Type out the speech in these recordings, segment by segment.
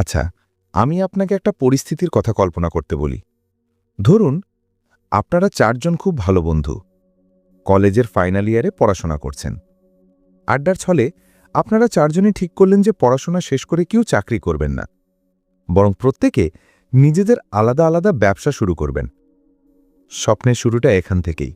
আচ্ছা আমি আপনাকে একটা পরিস্থিতির কথা কল্পনা করতে বলি। ধরুন, আপনারা চারজন খুব ভালো বন্ধু, কলেজের ফাইনাল ইয়ারে পড়াশোনা করছেন। আড্ডার ছলে আপনারা চারজনই ঠিক করলেন যে পড়াশোনা শেষ করে কেউ চাকরি করবেন না। বরং প্রত্যেকে নিজেদের আলাদা আলাদা ব্যবসা শুরু করবেন। স্বপ্নের শুরুটা এখান থেকেই।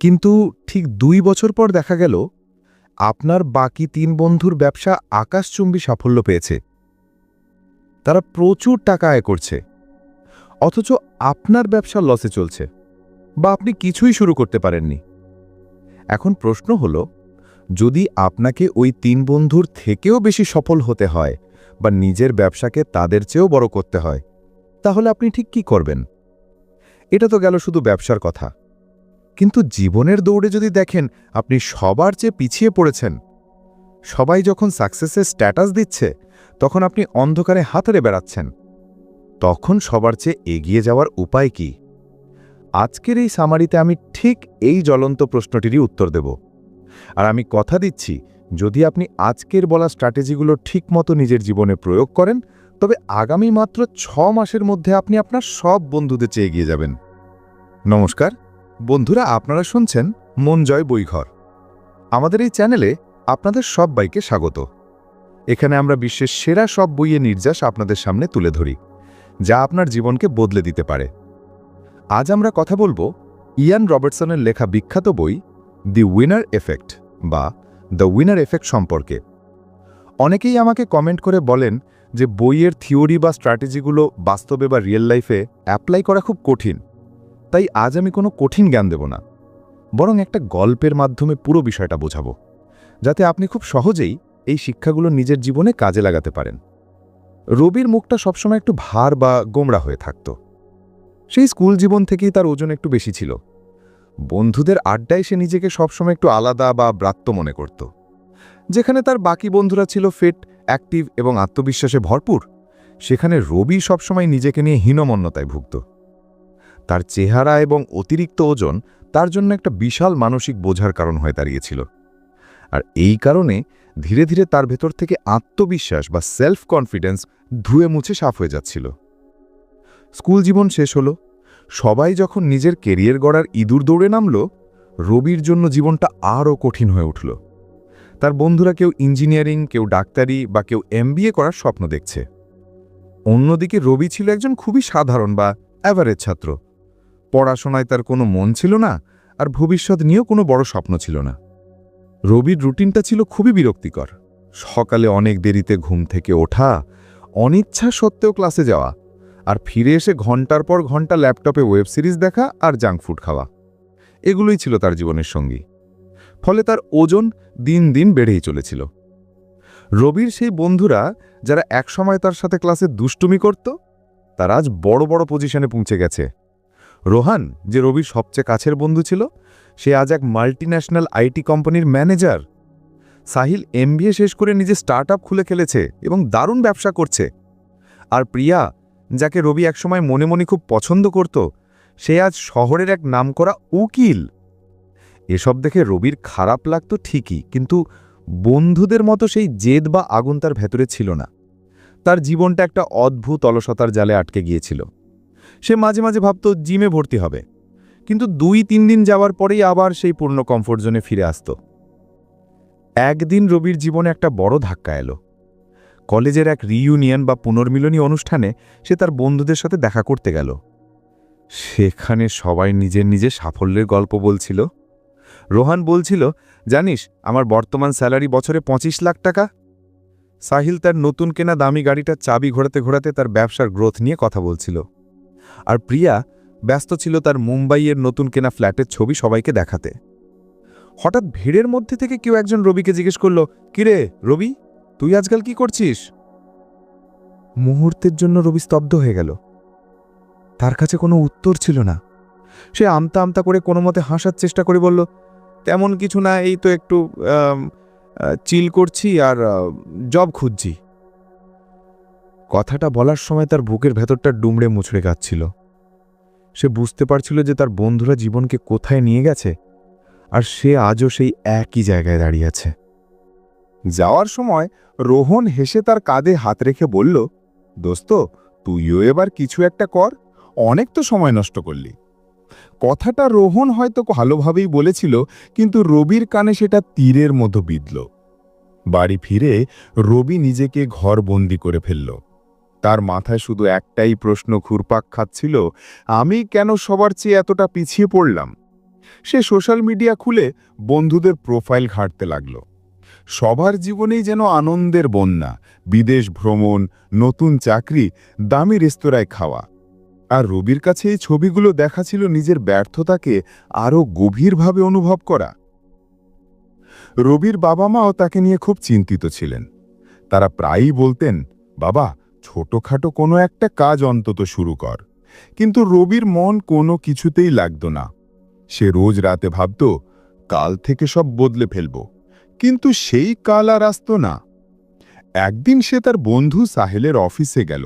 কিন্তু ঠিক দুই বছর পর দেখা গেল, আপনার বাকি তিন বন্ধুর ব্যবসা আকাশচুম্বী সাফল্য পেয়েছে। তারা প্রচুর টাকা আয় করছে। অথচ আপনার ব্যবসা লসে চলছে বা আপনি কিছুই শুরু করতে পারেননি। এখন প্রশ্ন হল, যদি আপনাকে ওই তিন বন্ধুর থেকেও বেশি সফল হতে হয় বা নিজের ব্যবসাকে তাদের চেয়েও বড় করতে হয়, তাহলে আপনি ঠিক কি করবেন? এটা তো গেল শুধু ব্যবসার কথা। কিন্তু জীবনের দৌড়ে যদি দেখেন, আপনি সবার চেয়ে পিছিয়ে পড়েছেন সবাই যখন সাকসেসের স্ট্যাটাস দিচ্ছে, তখন আপনি অন্ধকারে হাতড়ে বেড়াচ্ছেন। তখন সবার চেয়ে এগিয়ে যাওয়ার উপায় কি? আজকের এই সামারিতে আমি ঠিক এই জ্বলন্ত প্রশ্নটিরই উত্তর দেব। আর আমি কথা দিচ্ছি, যদি আপনি আজকের বলা স্ট্র্যাটেজিগুলো ঠিকমতো নিজের জীবনে প্রয়োগ করেন, তবে আগামী মাত্র ছ মাসের মধ্যে আপনি আপনার সব বন্ধুদের চেয়ে এগিয়ে যাবেন। নমস্কার, বন্ধুরা আপনারা শুনছেন মন জয় বইঘর। আমাদের এই চ্যানেলে আপনাদের সব বাইকে স্বাগত। এখানে আমরা বিশ্বের সেরা সব বইয়ের নির্যাস আপনাদের সামনে তুলে ধরি, যা আপনার জীবনকে বদলে দিতে পারে। আজ আমরা কথা বলব ইয়ান রবার্টসনের লেখা বিখ্যাত বই দি উইনার এফেক্ট বা দ্য উইনার এফেক্ট সম্পর্কে। অনেকেই আমাকে কমেন্ট করে বলেন যে বইয়ের থিওরি বা স্ট্র্যাটেজিগুলো বাস্তবে বা রিয়েল লাইফে অ্যাপ্লাই করা খুব কঠিন, তাই আজ আমি কোনো কঠিন জ্ঞান দেব না, বরং একটা গল্পের মাধ্যমে পুরো বিষয়টা বোঝাবো। যাতে আপনি খুব সহজেই এই শিক্ষাগুলো নিজের জীবনে কাজে লাগাতে পারেন। রবির মুখটা সবসময় একটু ভার বা গোমড়া হয়ে থাকত। সেই স্কুল জীবন থেকেই তার ওজন একটু বেশি ছিল। বন্ধুদের আড্ডায় সে নিজেকে সবসময় একটু আলাদা বা ব্রাত্য মনে করত। যেখানে তার বাকি বন্ধুরা ছিল ফিট, অ্যাক্টিভ এবং আত্মবিশ্বাসে ভরপুর, সেখানে রবি সবসময় নিজেকে নিয়ে হীনমন্যতায় ভুগত। তার চেহারা এবং অতিরিক্ত ওজন তার জন্য একটা বিশাল মানসিক বোঝার কারণ হয়ে দাঁড়িয়েছিল। আর এই কারণে ধীরে ধীরে তার ভেতর থেকে আত্মবিশ্বাস বা সেলফ কনফিডেন্স ধুয়ে মুছে সাফ হয়ে যাচ্ছিল। স্কুল জীবন শেষ হলো। সবাই যখন নিজের কেরিয়ার গড়ার ইঁদুর দৌড়ে নামল, রবির জন্য জীবনটা আরও কঠিন হয়ে উঠল। তার বন্ধুরা কেউ ইঞ্জিনিয়ারিং কেউ ডাক্তারি বা কেউ এমবিএ করার স্বপ্ন দেখছে। অন্যদিকে রবি ছিল একজন খুবই সাধারণ বা অ্যাভারেজ ছাত্র। পড়াশোনায় তার কোনো মন ছিল না আর ভবিষ্যৎ নিয়েও কোনো বড় স্বপ্ন ছিল না। রবির রুটিনটা ছিল খুবই বিরক্তিকর। সকালে অনেক দেরিতে ঘুম থেকে ওঠা, অনিচ্ছা সত্ত্বেও ক্লাসে যাওয়া, আর ফিরে এসে ঘণ্টার পর ঘণ্টা ল্যাপটপে ওয়েব সিরিজ দেখা আর জাঙ্ক ফুড খাওয়া। এগুলোই ছিল তার জীবনের সঙ্গী। ফলে তার ওজন দিন দিন বেড়েই চলেছিল। রবির সেই বন্ধুরা যারা একসময় তার সাথে ক্লাসে দুষ্টুমি করত, তারা আজ বড় বড় পজিশনে পৌঁছে গেছে। রোহান, যে রবির সবচেয়ে কাছের বন্ধু ছিল সে আজ এক মাল্টিন্যাশনাল আইটি কোম্পানির ম্যানেজার। সাহিল এমবিএ শেষ করে নিজে স্টার্ট খুলে খেলেছে এবং দারুণ ব্যবসা করছে। আর প্রিয়া, যাকে রবি একসময় মনে মনে খুব পছন্দ করত, সে আজ শহরের এক নামকরা উকিল। এসব দেখে রবির খারাপ লাগতো ঠিকই, কিন্তু বন্ধুদের মতো সেই জেদ বা আগুন তার ভেতরে ছিল না। তার জীবনটা একটা অদ্ভুত অলসতার জালে আটকে গিয়েছিল। সে মাঝে মাঝে ভাবত, জিমে ভর্তি হবে। কিন্তু দুই, তিন দিন যাওয়ার পরেই আবার সেই পূর্ণ কমফোর্ট জোনে ফিরে আসত। একদিন রবির জীবনে একটা বড় ধাক্কা এলো। কলেজের এক রিইউনিয়ন বা পুনর্মিলনী অনুষ্ঠানে সে তার বন্ধুদের সাথে দেখা করতে গেল। সেখানে সবাই নিজের নিজের সাফল্যের গল্প বলছিল। রোহান বলছিল, জানিস, আমার বর্তমান স্যালারি বছরে পঁচিশ লাখ টাকা। সাহিল তার নতুন কেনা দামি গাড়িটার চাবি ঘোরাতে ঘোরাতে তার ব্যবসার গ্রোথ নিয়ে কথা বলছিল। আর প্রিয়া ব্যস্ত ছিল তার মুম্বাইয়ের নতুন কেনা ফ্ল্যাটের ছবি সবাইকে দেখাতে। হঠাৎ ভিড়ের মধ্যে থেকে কেউ একজন রবিকে জিজ্ঞেস করল, কিরে, রবি, তুই আজকাল কি করছিস? মুহূর্তের জন্য রবি স্তব্ধ হয়ে গেল। তার কাছে কোনো উত্তর ছিল না। সে আমতা আমতা করে কোনো মতে হাসার চেষ্টা করে বলল, তেমন কিছু না, এই তো একটু চিল করছি আর জব খুঁজছি। কথাটা বলার সময় তার বুকের ভেতরটা ডুমড়ে মুছড়ে গাচ্ছিল। সে বুঝতে পারছিল যে তার বন্ধুরা জীবনকে কোথায় নিয়ে গেছে, আর সে আজও সেই একই জায়গায় দাঁড়িয়ে আছে। যাওয়ার সময় রোহন হেসে তার কাঁধে হাত রেখে বলল, দোস্ত, তুইও এবার কিছু একটা কর, অনেক তো সময় নষ্ট করলি। কথাটা রোহন হয়তো ভালোভাবেই বলেছিল, কিন্তু রবির কানে সেটা তীরের মতো বিঁধল। বাড়ি ফিরে রবি নিজেকে ঘরবন্দি করে ফেলল। তার মাথায় শুধু একটাই প্রশ্ন ঘুরপাক খাচ্ছিল, আমি কেন সবার চেয়ে এতটা পিছিয়ে পড়লাম? সে সোশ্যাল মিডিয়া খুলে বন্ধুদের প্রোফাইল ঘাঁটতে লাগল। সবার জীবনেই যেন আনন্দের বন্যা, বিদেশ ভ্রমণ, নতুন চাকরি, দামি রেস্তোরাঁয় খাওয়া। আর রবির কাছে এই ছবিগুলো দেখা ছিল নিজের ব্যর্থতাকে আরও গভীরভাবে অনুভব করা। রবির বাবা মাও তাকে নিয়ে খুব চিন্তিত ছিলেন। তারা প্রায়ই বলতেন, বাবা ছোটখাটো কোনো একটা কাজ অন্তত শুরু কর। কিন্তু রবির মন কোনো কিছুতেই লাগত না। সে রোজ রাতে ভাবত, কাল থেকে সব বদলে ফেলব। কিন্তু সেই কাল আর আসত না। একদিন সে তার বন্ধু সাহেলের অফিসে গেল।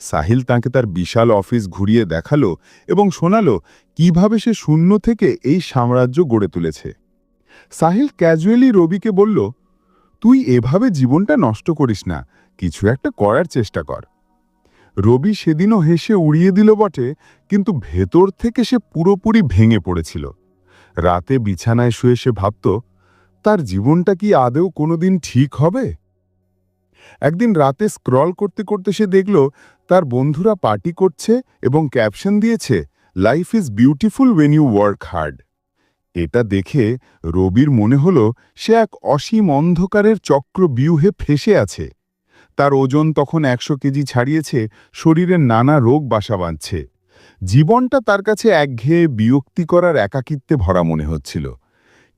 সাহিল তাকে তার বিশাল অফিস ঘুরিয়ে দেখাল এবং শোনালো, কীভাবে সে শূন্য থেকে এই সাম্রাজ্য গড়ে তুলেছে। সাহিল ক্যাজুয়ালি রবিকে বলল, তুই এভাবে জীবনটা নষ্ট করিস না। কিছু একটা করার চেষ্টা কর। রবি সেদিনও হেসে উড়িয়ে দিল বটে, কিন্তু ভেতর থেকে সে পুরোপুরি ভেঙে পড়েছিল। রাতে বিছানায় শুয়ে সে ভাবত, তার জীবনটা কি আদেও কোনোদিন ঠিক হবে? একদিন রাতে স্ক্রল করতে করতে সে দেখল, তার বন্ধুরা পার্টি করছে এবং ক্যাপশন দিয়েছে life is beautiful when you work hard এটা দেখে রবির মনে হল, সে এক অসীম অন্ধকারের চক্র বিউহে ফেসে আছে। তার ওজন তখন একশো কেজি ছাড়িয়েছে, শরীরের নানা রোগ বাসা বাঁধছে। জীবনটা তার কাছে একঘেয়ে বিরক্তি করার একাকিত্বে ভরা মনে হচ্ছিল।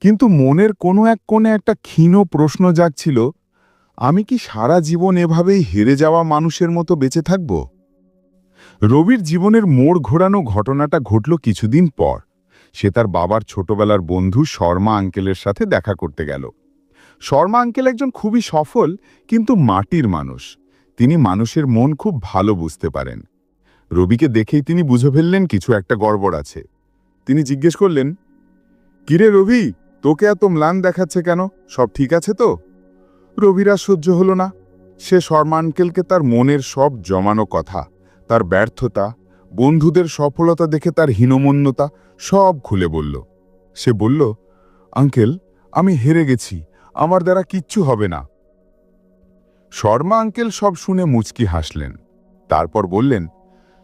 কিন্তু মনের কোনো এক কোণে একটা ক্ষীণ প্রশ্ন জাগছিল, আমি কি সারা জীবন এভাবেই হেরে যাওয়া মানুষের মতো বেঁচে থাকব? রবির জীবনের মোড় ঘোরানো ঘটনাটা ঘটল কিছুদিন পর। সে তার বাবার ছোটবেলার বন্ধু শর্মা আঙ্কেলের সাথে দেখা করতে গেল। শর্মা আঙ্কেল একজন খুবই সফল, কিন্তু মাটির মানুষ। তিনি মানুষের মন খুব ভালো বুঝতে পারেন। রবিকে দেখেই তিনি বুঝে ফেললেন কিছু একটা গড়বড় আছে। তিনি জিজ্ঞেস করলেন, কিরে রবি, তোকে এত ম্লান দেখাচ্ছে কেন? সব ঠিক আছে তো? রবিরা সহ্য হল না। সে শর্মা আঙ্কেলকে তার মনের সব জমানো কথা, তার ব্যর্থতা, বন্ধুদের সফলতা দেখে তার হীনমন্যতা সব খুলে বলল। সে বলল, আঙ্কেল, আমি হেরে গেছি। আমার দ্বারা কিচ্ছু হবে না। শর্মা আঙ্কেল সব শুনে মুচকি হাসলেন। তারপর বললেন,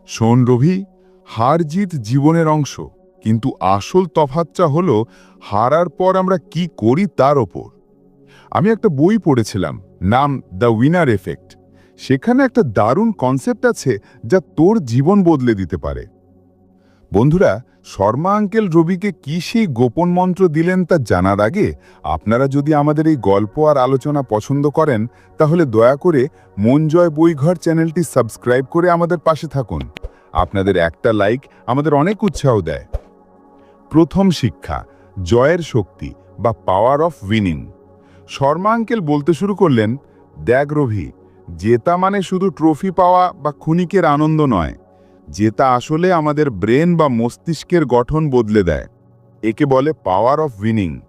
শোন রভি, হার জিত জীবনের অংশ, কিন্তু আসল তফাতটা হল হারার পর আমরা কি করি তার ওপর। আমি একটা বই পড়েছিলাম, নাম দ্য উইনার এফেক্ট। সেখানে একটা দারুণ কনসেপ্ট আছে যা তোর জীবন বদলে দিতে পারে। বন্ধুরা, শর্মা আঙ্কেল রবিকে কি সেই গোপন মন্ত্র দিলেন তা জানার আগে আপনারা যদি আমাদের এই গল্প আর আলোচনা পছন্দ করেন, তাহলে দয়া করে মন জয় বইঘর চ্যানেলটি সাবস্ক্রাইব করে আমাদের পাশে থাকুন। আপনাদের একটা লাইক আমাদের অনেক উৎসাহ দেয়। প্রথম শিক্ষা, জয়ের শক্তি বা power of winning Sharma uncle বলতে শুরু করলেন, দেখ রভি, জেতা মানে শুধু ট্রফি পাওয়া বা ক্ষণিকের আনন্দ নয় জেতা আসলে আমাদের ব্রেন বা মস্তিষ্কের গঠন বদলে দেয়। একে বলে পাওয়ার অফ উইনিং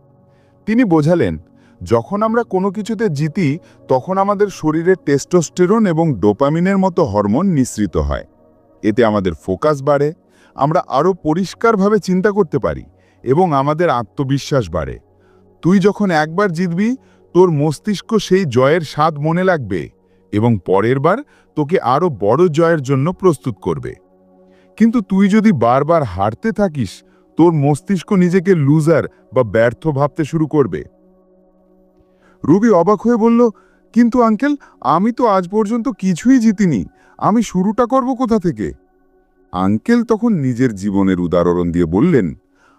তিনি বোঝালেন, যখন আমরা কোনো কিছুতে জিতি, তখন আমাদের শরীরে টেস্টোস্টেরন এবং ডোপামিনের মতো হরমোন নিঃসৃত হয়। এতে আমাদের ফোকাস বাড়ে, আমরা আরও পরিষ্কারভাবে চিন্তা করতে পারি এবং আমাদের আত্মবিশ্বাস বাড়ে। তুই যখন একবার জিতবি, তোর মস্তিষ্ক সেই জয়ের স্বাদ মনে লাগবে এবং পরের বার তোকে আরও বড় জয়ের জন্য প্রস্তুত করবে। কিন্তু তুই যদি বারবার হারতে থাকিস, তোর মস্তিষ্ক নিজেকে লুজার বা ব্যর্থ ভাবতে শুরু করবে। রুবি অবাক হয়ে বলল, কিন্তু আঙ্কেল আমি তো আজ পর্যন্ত কিছুই জিতিনি। আমি শুরুটা করব কোথা থেকে? আঙ্কেল তখন নিজের জীবনের উদাহরণ দিয়ে বললেন,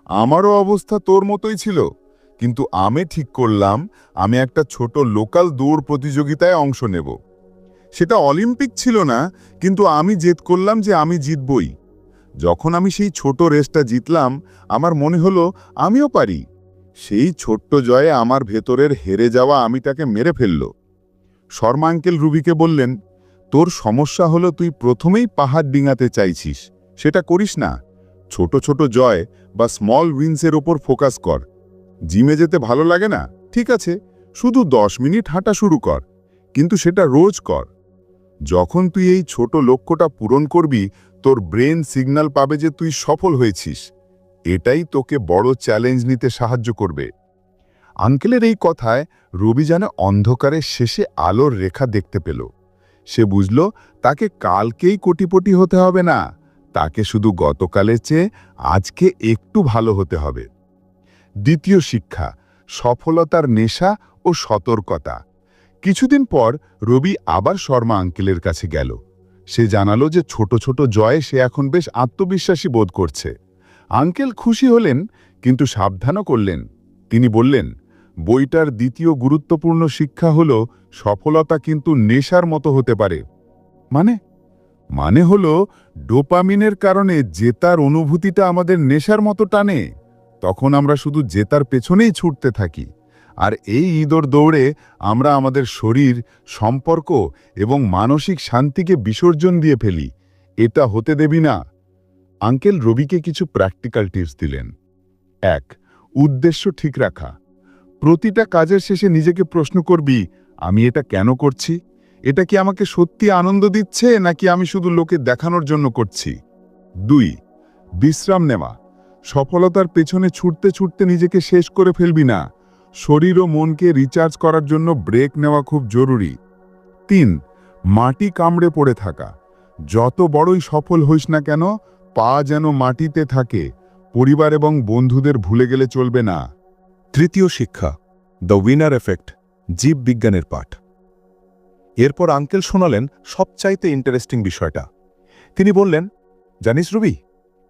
আমারও অবস্থা তোর মতোই ছিল, কিন্তু আমি ঠিক করলাম, আমি একটা ছোট লোকাল দৌড় প্রতিযোগিতায় অংশ নেব। সেটা অলিম্পিক ছিল না, কিন্তু আমি জেদ করলাম যে আমি জিতবই। যখন আমি সেই ছোট রেসটা জিতলাম, আমার মনে হলো আমিও পারি। সেই ছোট্ট জয়ে আমার ভেতরের হেরে যাওয়া আমিটাকে মেরে ফেলল। শর্মা আঙ্কেল রুবিকে বললেন, তোর সমস্যা হলো তুই প্রথমেই পাহাড় ডিঙাতে চাইছিস, সেটা করিস না। ছোট ছোট জয় বা স্মল উইন্সের ওপর ফোকাস কর। জিমে যেতে ভালো লাগে না? ঠিক আছে, শুধু দশ মিনিট হাঁটা শুরু কর, কিন্তু সেটা রোজ কর। যখন তুই এই ছোট লক্ষ্যটা পূরণ করবি তোর ব্রেন সিগন্যাল পাবে যে তুই সফল হয়েছিস। এটাই তোকে বড় চ্যালেঞ্জ নিতে সাহায্য করবে। আঙ্কেলের এই কথায় রবি যেন অন্ধকারের শেষে আলোর রেখা দেখতে পেল। সে বুঝল, তাকে কালকেই কোটিপটি হতে হবে না। তাকে শুধু গতকালের চেয়ে আজকে একটু ভালো হতে হবে। দ্বিতীয় শিক্ষা, সফলতার নেশা ও সতর্কতা। কিছুদিন পর রবি আবার শর্মা আঙ্কেলের কাছে গেল। সে জানালো যে ছোট ছোট জয়ে সে এখন বেশ আত্মবিশ্বাসী বোধ করছে। আঙ্কেল খুশি হলেন, কিন্তু সাবধানও করলেন। তিনি বললেন, বইটার দ্বিতীয় গুরুত্বপূর্ণ শিক্ষা হল, সফলতা কিন্তু নেশার মতো হতে পারে। মানে? মানে হল, ডোপামিনের কারণে জেতার অনুভূতিটা আমাদের নেশার মতো টানে। তখন আমরা শুধু জেতার পেছনেই ছুটতে থাকি। আর এই ইঁদর দৌড়ে আমরা আমাদের শরীর, সম্পর্ক এবং মানসিক শান্তিকে বিসর্জন দিয়ে ফেলি। এটা হতে দেবি না। আঙ্কেল রবিকে কিছু প্র্যাকটিক্যাল টিপস দিলেন। এক, উদ্দেশ্য ঠিক রাখা। প্রতিটা কাজের শেষে নিজেকে প্রশ্ন করবি, আমি এটা কেন করছি? এটা কি আমাকে সত্যি আনন্দ দিচ্ছে, নাকি আমি শুধু লোকে দেখানোর জন্য করছি? দুই, বিশ্রাম নেওয়া। সফলতার পেছনে ছুটতে ছুটতে নিজেকে শেষ করে ফেলবি না। শরীর ও মনকে রিচার্জ করার জন্য ব্রেক নেওয়া খুব জরুরি। তিন, মাটি কামড়ে পড়ে থাকা। যত বড়ই সফল হইস না কেন, পা যেন মাটিতে থাকে। পরিবার এবং বন্ধুদের ভুলে গেলে চলবে না। তৃতীয় শিক্ষা দ্য উইনার এফেক্ট জীব বিজ্ঞানের পাঠ। এরপর আঙ্কেল শোনালেন সবচাইতে ইন্টারেস্টিং বিষয়টা। তিনি বললেন, জানিস রবি,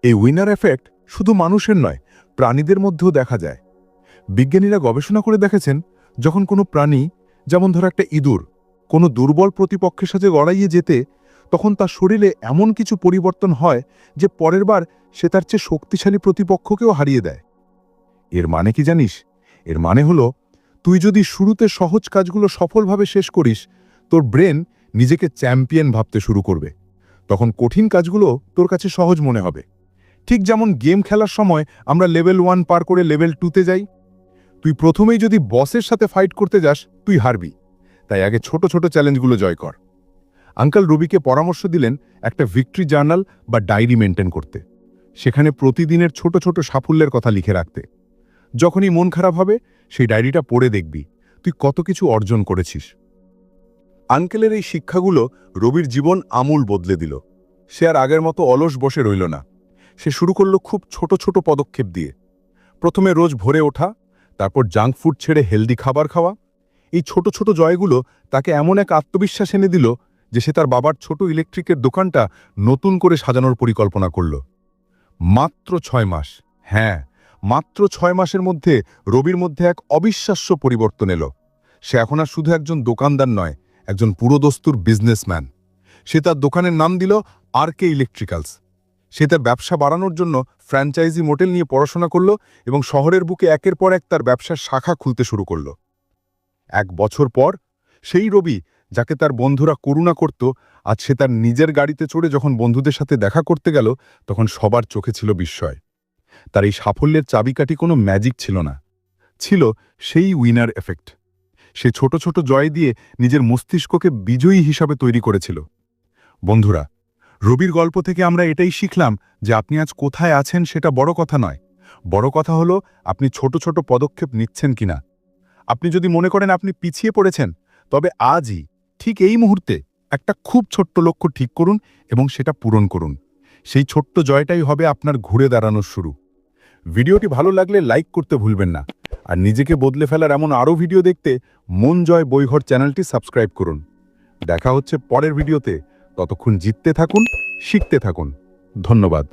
এই উইনার এফেক্ট শুধু মানুষের নয়, প্রাণীদের মধ্যেও দেখা যায়। বিজ্ঞানীরা গবেষণা করে দেখেছেন, যখন কোনো প্রাণী, যেমন ধর একটা ইঁদুর, কোনো দুর্বল প্রতিপক্ষের সাথে গড়াইয়ে যেতে, তখন তার শরীরে এমন কিছু পরিবর্তন হয় যে পরের বার সে তার চেয়ে শক্তিশালী প্রতিপক্ষকেও হারিয়ে দেয়। এর মানে কি জানিস? এর মানে হলো, তুই যদি শুরুতে সহজ কাজগুলো সফলভাবে শেষ করিস, তোর ব্রেন নিজেকে চ্যাম্পিয়ন ভাবতে শুরু করবে। তখন কঠিন কাজগুলো তোর কাছে সহজ মনে হবে। ঠিক যেমন গেম খেলার সময় আমরা লেভেল ওয়ান পার করে লেভেল টুতে যাই তুই প্রথমেই যদি বসের সাথে ফাইট করতে যাস, তুই হারবি। তাই আগে ছোট ছোট চ্যালেঞ্জগুলো জয় কর। আঙ্কাল রবিকে পরামর্শ দিলেন একটা ভিক্টরি জার্নাল বা ডায়েরি মেনটেন করতে। সেখানে প্রতিদিনের ছোট ছোট সাফল্যের কথা লিখে রাখতে। যখনই মন খারাপ হবে, সেই ডায়েরিটা পড়ে দেখবি। তুই কত কিছু অর্জন করেছিস। আঙ্কেলের এই শিক্ষাগুলো রবির জীবন আমূল বদলে দিল। সে আর আগের মতো অলস বসে রইল না। সে শুরু করল খুব ছোট ছোট পদক্ষেপ দিয়ে। প্রথমে রোজ ভোরে ওঠা তারপর জাঙ্ক ফুড ছেড়ে হেলদি খাবার খাওয়া। এই ছোট ছোট জয়গুলো তাকে এমন এক আত্মবিশ্বাস এনে দিল যে সে তার বাবার ছোট ইলেকট্রিকের দোকানটা নতুন করে সাজানোর পরিকল্পনা করল। মাত্র ছয় মাস। হ্যাঁ মাত্র ছয় মাসের মধ্যে রবির মধ্যে এক অবিশ্বাস্য পরিবর্তন এলো। সে এখন আর শুধু একজন দোকানদার নয়, একজন পুরোদস্তুর বিজনেসম্যান। সে তার দোকানের নাম দিল আর কে ইলেকট্রিক্যালস। সে তার ব্যবসা বাড়ানোর জন্য ফ্র্যাঞ্চাইজি মোটেল নিয়ে পড়াশোনা করল এবং শহরের বুকে একের পর এক তার ব্যবসার শাখা খুলতে শুরু করল। এক বছর পর সেই রবি, যাকে তার বন্ধুরা করুণা করত, আজ সে তার নিজের গাড়িতে চড়ে যখন বন্ধুদের সাথে দেখা করতে গেল, তখন সবার চোখে ছিল বিস্ময়। তার এই সাফল্যের চাবিকাঠি কোনো ম্যাজিক ছিল না। ছিল সেই উইনার এফেক্ট। সে ছোট ছোট জয় দিয়ে নিজের মস্তিষ্ককে বিজয়ী হিসাবে তৈরি করেছিল। বন্ধুরা রবির গল্প থেকে আমরা এটাই শিখলাম যে আপনি আজ কোথায় আছেন সেটা বড় কথা নয়। বড় কথা হলো, আপনি ছোট ছোট পদক্ষেপ নিচ্ছেন কিনা। আপনি যদি মনে করেন আপনি পিছিয়ে পড়েছেন, তবে আজই, ঠিক এই মুহূর্তে একটা খুব ছোট্ট লক্ষ্য ঠিক করুন এবং সেটা পূরণ করুন। সেই ছোট্ট জয়টাই হবে আপনার ঘুরে দাঁড়ানোর শুরু। ভিডিওটি ভালো লাগলে লাইক করতে ভুলবেন না। আর নিজেকে বদলে ফেলার এমন আরও ভিডিও দেখতে মন জয় বইঘর চ্যানেলটি সাবস্ক্রাইব করুন। দেখা হচ্ছে পরের ভিডিওতে। ততক্ষণ জিততে থাকুন শিখতে থাকুন। ধন্যবাদ।